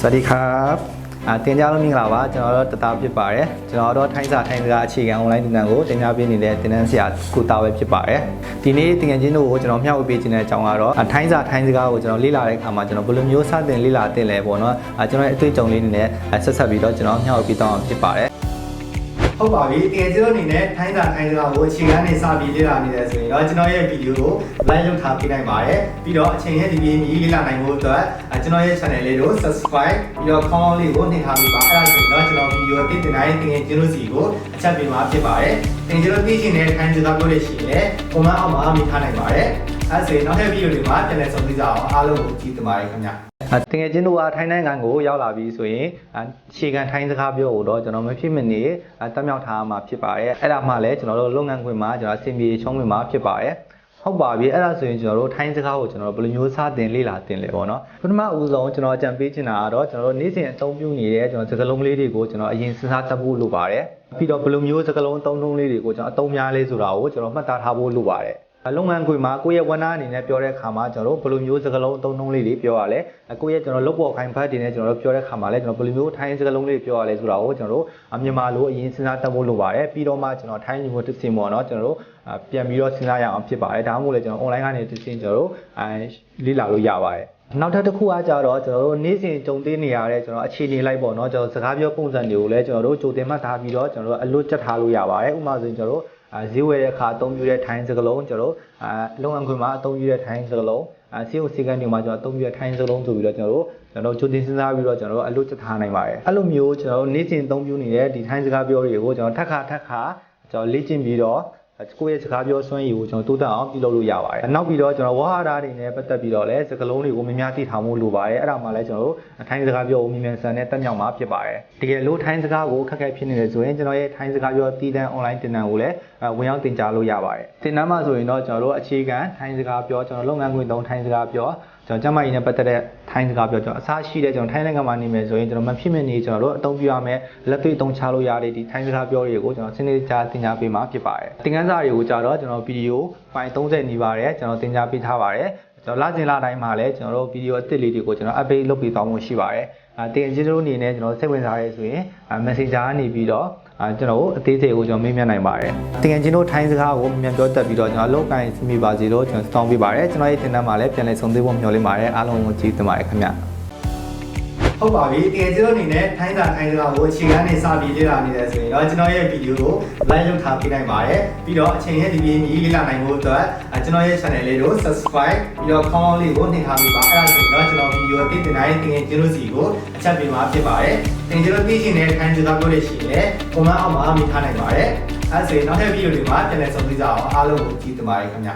စวัสดีครับအာတင်ကြလို့မင်္ဂလာပါကျွန်တော်တို့တသားဖြစ်ပါတယ်ကျွန်တော်တို့ထိုင်းစာထိုင်းစကားအခြေခံ online သင်တန်းကိုတင်ပြပေးနေတဲ့သင်တန်းဆရာကိုတာပဲဖြစ်ပါတယ်ဒီနေ့တင်ငယ်ချင်းတို့ကိုကျွန်တော်မျှဝေပေးခြင်းတဲ့အကြောင်းကတော့အာထိုင်းစာထိုင်းစကားကိုကျွန်တော်လေ့လာတဲ့အခါမှာကျွန်တော်ဘယ်လိုမျိုးစတင်လေ့လာတင်လဲပေါ့နော်အာကျွန်တော်ရဲ့အတွေ့အကြုံလေးတွေနဲ့အာဆက်ဆက်ပြီးတော့ကျွန်တော်မျှဝေပေးတော့ဖြစ်ပါတယ် ဟုတ်ပါပြီတကယ်ကျွန်တော်အနေနဲ့ထိုင်းစာထိုင်းစကားကိုအခြေခံနေစပြီးလေ့လာနေတယ်ဆိုရင်တော့ကျွန်တော်ရဲ့ဗီဒီယိုကို like လုပ်ထားပေးနိုင်ပါတယ်ပြီးတော့အချိန်ရဲ့ဒီပြင်းကြီးလေ့လာနိုင်ဖို့အတွက်အဲကျွန်တော်ရဲ့ channel လေးကို subscribe ပြီးတော့ comment လေးကိုနှိပ်ထားပေးပါအဲ့ဒါဆိုရင်တော့ကျွန်တော်ဗီဒီယိုအသစ်တင်တိုင်းတင်ငယ်ကျွန်တော်စီကိုအချက်ပေးမှာဖြစ်ပါတယ်တင်ကျွန်တော်သိချင်တဲ့ထိုင်းစကားပြောလို့ရှိရင်လည်း comment အောက်မှာမိထားနိုင်ပါတယ် အဲဆိုရင်နောက်ထပ်ဗီဒီယိုတွေမှာပြန်လည်ဆုံတွေ့ကြအောင်အားလုံးကိုကြည့်တင်ပါတယ်ခင်ဗျာတကယ်ချင်းတို့ကထိုင်းနိုင်ငံကိုရောက်လာပြီဆိုရင်အခြေခံထိုင်းစကားပြောဖို့တော့ကျွန်တော်မဖြစ်မနေတက်မြောက်ထားမှာဖြစ်ပါတယ်အဲ့ဒါမှလည်းကျွန်တော်တို့လုပ်ငန်းခွင်မှာကျွန်တော်အဆင်ပြေချုံးဝင်မှာဖြစ်ပါတယ်ဟုတ်ပါပြီအဲ့ဒါဆိုရင်ကျွန်တော်တို့ထိုင်းစကားကိုကျွန်တော်တို့ဘယ်လိုမျိုးစတင်လေ့လာတင်လဲပေါ့နော်ပထမဦးဆုံးကျွန်တော်အကြံပေးချင်တာကတော့ကျွန်တော်တို့နေ့စဉ်အသုံးပြုနေတဲ့ကျွန်တော်စကားလုံးလေးတွေကိုကျွန်တော်အရင်စဉ်းစားတတ်ဖို့လိုပါတယ်ပြီးတော့ဘယ်လိုမျိုးစကားလုံးအသုံးနှုန်းလေးတွေကိုကျွန်တော်အသုံးများလေးဆိုတာကိုကျွန်တော်မှတ်သားထားဖို့လိုပါတယ် လုပ်ငန်းခွင်မှာကိုယ့်ရဲ့ဝန်ထမ်းအနေနဲ့ပြောတဲ့အခါမှာကျွန်တော်တို့ဘယ်လိုမျိုးစကားလုံးအသုံးနှုန်းလေးတွေပြောရလဲကိုယ့်ရဲ့ကျွန်တော်လုပ်ပေါ်ခိုင်ဖတ်တွေနဲ့ကျွန်တော်တို့ပြောတဲ့အခါမှာလည်းကျွန်တော်ဘယ်လိုမျိုးထိုင်းစကားလုံးလေးပြောရလဲဆိုတာကိုကျွန်တော်တို့မြန်မာလိုအရင်စဉ်းစားတတ်ဖို့လိုပါတယ်ပြီးတော့မှကျွန်တော်ထိုင်းမျိုးတစ်စင်ပေါ့နော်ကျွန်တော်တို့ပြန်ပြီးတော့စဉ်းစားရအောင်ဖြစ်ပါတယ်ဒါမှမဟုတ်လည်းကျွန်တော် online ကနေတစ်စင်ကျွန်တော်တို့အဲလေ့လာလို့ရပါတယ်နောက်ထပ်တစ်ခုကကြတော့ကျွန်တော်တို့နေ့စဉ်ကြုံသိနေရတဲ့ကျွန်တော်အခြေအနေလိုက်ပေါ့နော်ကျွန်တော်စကားပြောပုံစံတွေကိုလည်းကျွန်တော်တို့ကြိုတင်မှတ်ထားပြီးတော့ကျွန်တော်တို့အလွတ်ချက်ထားလို့ရပါတယ်ဥပမာဆိုရင်ကျွန်တော်တို့အဲ ဈေးဝယ်တဲ့အခါအသုံးပြုတဲ့ထိုင်းစကားလုံးကျွန်တော်တို့အဲလုံအောင်ခွင်မှာအသုံးပြုတဲ့ထိုင်းစကားလုံးအဲစီယုံစီကန်တွေမှာကျွန်တော်အသုံးပြုတဲ့ထိုင်းစကားလုံးဆိုပြီးတော့ကျွန်တော်တို့ကျွန်တော်ကြိုတင်စဉ်းစားပြီးတော့ကျွန်တော်တို့အလွတ်ချက်ထားနိုင်ပါတယ်အဲ့လိုမျိုးကျွန်တော်တို့နေ့စဉ်အသုံးပြုနေတဲ့ဒီထိုင်းစကားပြောတွေကိုကျွန်တော်ထပ်ခါထပ်ခါကျွန်တော်လေ့ကျင့်ပြီးတော့ ကိုယ့်ရဲ့စကားပြောစွမ်းရည်ကိုကျွန်တော်တိုးတက်အောင်ပြုလုပ်လို့ရပါတယ်။နောက်ပြီးတော့ကျွန်တော်ဝါဟာရတွေနဲ့ပတ်သက်ပြီးတော့လည်းစကားလုံးတွေကိုများများသိထားဖို့လိုပါတယ်။အဲ့ဒါမှလည်းကျွန်တော်တို့ထိုင်းစကားပြောကိုမြန်မြန်ဆန်နဲ့တက်မြောက်မှာဖြစ်ပါတယ်။တကယ်လို့ထိုင်းစကားကိုခက်ခဲဖြစ်နေတယ်ဆိုရင်ကျွန်တော်ရဲ့ထိုင်းစကားပြောတည်တံ online တင်တန်းကိုလည်းဝင်ရောက်တင်ကြားလို့ရပါတယ်။တင်တန်းမှာဆိုရင်တော့ကျွန်တော်တို့အခြေခံထိုင်းစကားပြောကျွန်တော်လုပ်ငန်းခွင်သုံးထိုင်းစကားပြော ကျွန်တော်ကျမကြီးနဲ့ပတ်သက်တဲ့ထိုင်းစကားပြောကျွန်တော်အစားရှိတဲ့ကျွန်တော်ထိုင်းနိုင်ငံမှာနေမယ်ဆိုရင်ကျွန်တော်မဖြစ်မနေကျွန်တော်တို့အသုံးပြုရမယ်လက်တွေ့အသုံးချလို့ရတဲ့ဒီထိုင်းစကားပြောတွေကိုကျွန်တော်စနစ်တကျသင်ကြားပေးမှာဖြစ်ပါတယ်သင်ခန်းစာတွေကိုကြတော့ကျွန်တော်ဗီဒီယိုပိုင်း30နီးပါတယ်ကျွန်တော်သင်ကြားပေးထားပါတယ်ကျွန်တော်လစဉ်လတိုင်းမှာလည်းကျွန်တော်တို့ဗီဒီယိုအသစ်လေးတွေကိုကျွန်တော် update လုပ်ပေးသွားမှုရှိပါတယ်အဲတင်ချင်းတို့အနေနဲ့ကျွန်တော်စိတ်ဝင်စားရဲဆိုရင် Messenger ကနေပြီးတော့ အဲကျွန်တော်အသေးစိတ်ကိုကျွန်တော်မေးမြန်းနိုင်ပါတယ်။တင်ငယ်ချင်းတို့ထိုင်းစကားကိုမြန်ပြောတတ်ပြီးတော့ကျွန်တော်လောက်ကိုင်းစမိပါစီလို့ကျွန်တော်တောင်းပေးပါတယ်။ကျွန်တော်ရဲ့တင်တန်းမှာလည်းပြန်လည်ဆုံသေးဖို့မျှော်လင့်ပါတယ်။အားလုံးကိုကြည့်တင်ပါတယ်ခင်ဗျ။ဟုတ်ပါပြီတကယ်ကျွန်တော်အနေနဲ့ထိုင်းစာထိုင်းစကားကိုအခြေခံနေစပြီးလေ့လာနေတယ်ဆိုရင်တော့ကျွန်တော်ရဲ့ဗီဒီယိုကို like လုပ်ထားပေးနိုင်ပါတယ်ပြီးတော့အချိန်ရဲ့ဒီပြင်းကြီးလေ့လာနိုင်ဖို့အတွက်ကျွန်တော်ရဲ့ channel လေးကို subscribe ပြီးတော့ comment လေးကိုနှိပ်ထားပေးပါအဲ့ဒါဆိုရင် တော့ကျွန်တော်ဗီဒီယိုအသစ်တင်တိုင်းတင်ငယ်ကျွန်တော်စီကိုအချက်ပေးမှာဖြစ်ပါတယ်တင်ကျွန်တော်သိချင်တဲ့ထိုင်းစကားပြောလို့ရှိရင် comment အောက်မှာမိထားနိုင်ပါတယ်အဲ့ဒါဆိုရင်နောက်ထပ်ဗီဒီယိုတွေမှာပြန်လည်ဆုံတွေ့ကြအောင်အားလုံးကိုကြည့်တင်ပါတယ်ခင်ဗျ